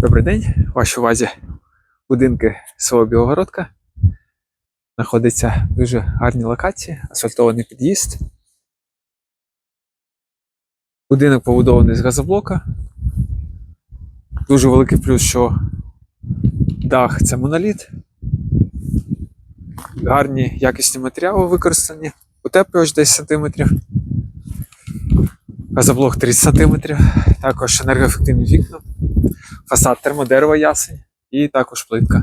Добрий день, в вашій увазі будинки село Білогородка. Знаходиться в дуже гарній локації, асфальтований під'їзд. Будинок побудований з газоблока. Дуже великий плюс, що дах це моноліт. Гарні якісні матеріали використані. Утеплювач 10 см. Газоблок 30 см. Також енергоефективні вікна фасад термодерева ясень і також плитка.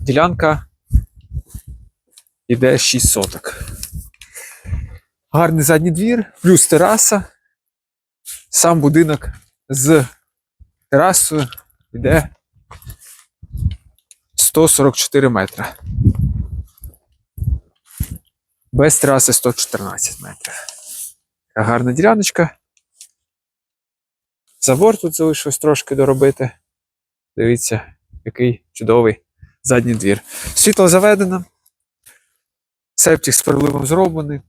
Ділянка йде 6 соток. Гарний задній двір, плюс тераса. Сам будинок з терасою йде 144 метри. Без тераси 114 метрів. Гарна діляночка. Забор тут залишилось трошки доробити. Дивіться, який чудовий задній двір. Світло заведено. Септик з переливом зроблений,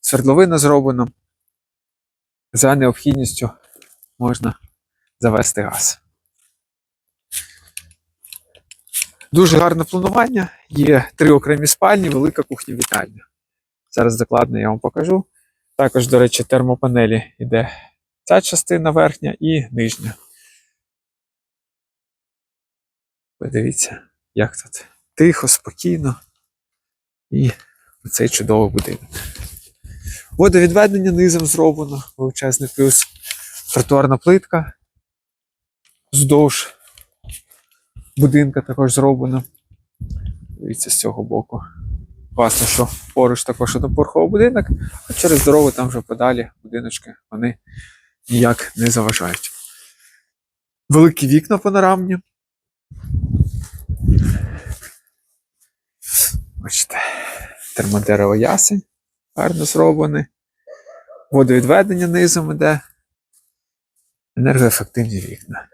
свердловина зроблена. За необхідністю можна завести газ. Дуже гарне планування. Є три окремі спальні, велика кухня вітальня. Зараз докладно я вам покажу. Також, до речі, термопанелі йде ця частина верхня і нижня. Подивіться, як тут тихо, спокійно. І цей чудовий будинок. Водовідведення низом зроблено, величезний плюс тротуарна плитка. Вздовж будинка також зроблено. Дивіться з цього боку. Класно, що поруч також однопорховий будинок, а через дорогу там вже подалі будиночки вони ніяк не заважають. Великі вікна панорамні. Бачите, термодерево ясень гарно зроблений. Водовідведення низом іде. Енергоефективні вікна.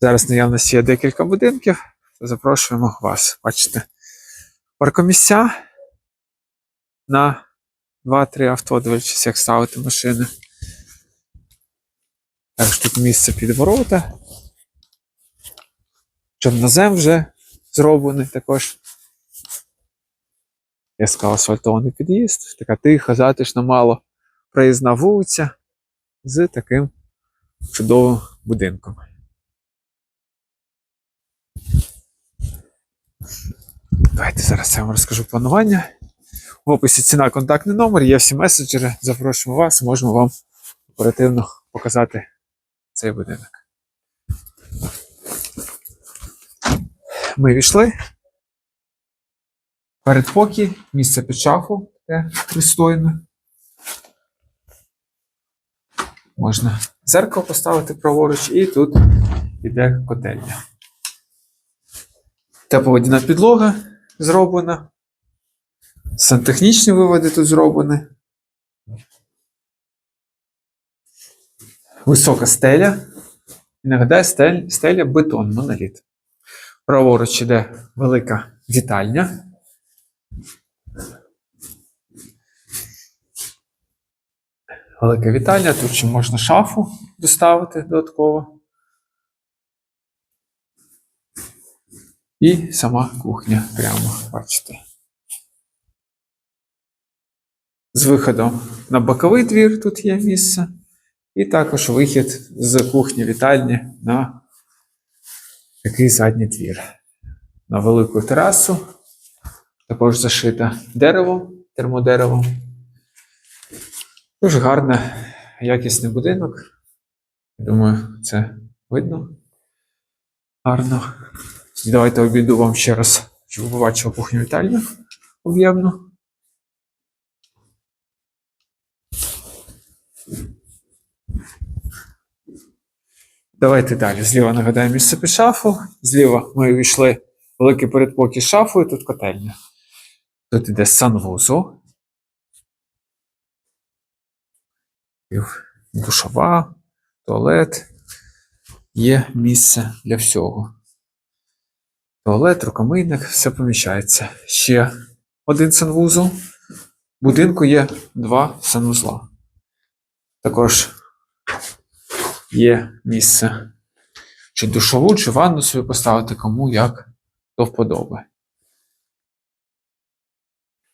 Зараз наявності є декілька будинків. Запрошуємо вас. Бачите, паркомісця на 2-3 авто, дивлячись, як ставити машини. Також тут місце під ворота. Чорнозем вже зроблений також. Яскраво асфальтований під'їзд, така тиха, затишна, мало проїзна вулиця з таким чудовим будинком. Давайте зараз я вам розкажу планування. В описі ціна, контактний номер, є всі меседжери. Запрошуємо вас, можемо вам оперативно показати цей будинок. Ми війшли. Передпокій, місце під шафу, таке пристойне. Можна зеркало поставити праворуч, і тут іде котельня. Тепловодяна підлога зроблена. Сантехнічні виводи тут зроблені. Висока стеля. І нагадаю, стель, стеля бетон, моноліт. Праворуч іде велика вітальня. Велика вітальня, тут ще можна шафу доставити додатково. І сама кухня прямо, бачите. З виходом на боковий двір тут є місце. І також вихід з кухні вітальні на такий задній двір. На велику терасу. Також зашита деревом, термодеревом. Дуже гарний, якісний будинок. Думаю, це видно гарно. Давайте обійду вам ще раз, щоб ви побачили кухню вітальню об'ємну. Давайте далі. Зліва нагадаю місце під шафу. Зліва ми увійшли великий передпокій з шафою, тут котельня. Тут іде санвузол. Душова, туалет. Є місце для всього. Туалет, рукомийник, все поміщається. Ще один санвузол. В будинку є два санвузла. Також є місце чи душову, чи ванну собі поставити, кому як до вподоби.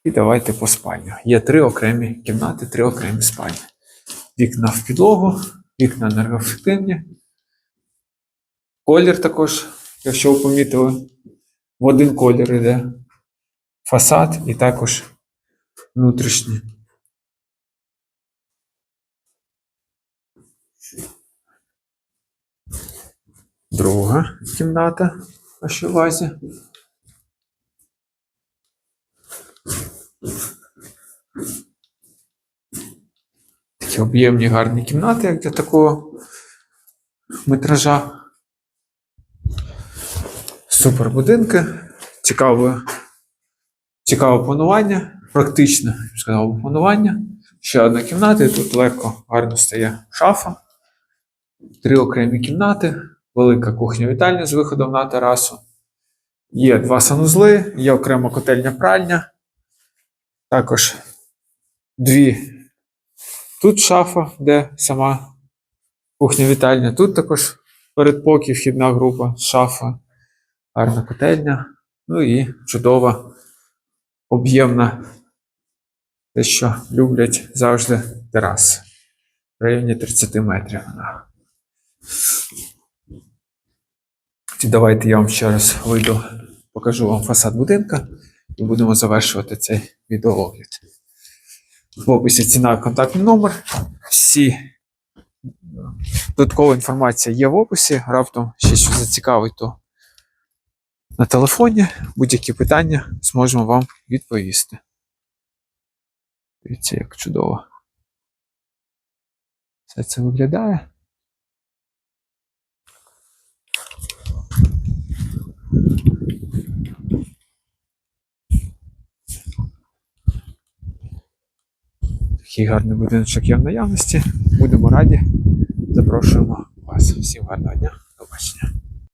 І давайте по спальню. Є три окремі кімнати, три окремі спальні. Вікна в підлогу, вікна енергоефективні. Колір також, якщо ви помітили, в один колір йде фасад і також внутрішній. Друга кімната в вашій. Такі об'ємні гарні кімнати, як для такого метража. Супер будинки. Цікаве, цікаве планування, практичне, я б сказав, планування. Ще одна кімната, і тут легко, гарно стає шафа. Три окремі кімнати, велика кухня-вітальня з виходом на терасу. Є два санузли, є окрема котельня пральня. Також дві. Тут шафа, де сама кухня-вітальня. Тут також передпокій, вхідна група, шафа, гарна котельня. Ну і чудова, об'ємна, те, що люблять завжди терас. В районі 30 метрів. І давайте я вам ще раз вийду, покажу вам фасад будинка і будемо завершувати цей відеоогляд. В описі ціна контактний номер. Всі е, додаткова інформація є в описі. Раптом ще щось зацікавить, то на телефоні будь-які питання зможемо вам відповісти. Дивіться, як чудово. Все це виглядає. Такий гарний будиночок є в наявності. Будемо раді. Запрошуємо вас. Всім гарного дня. До побачення.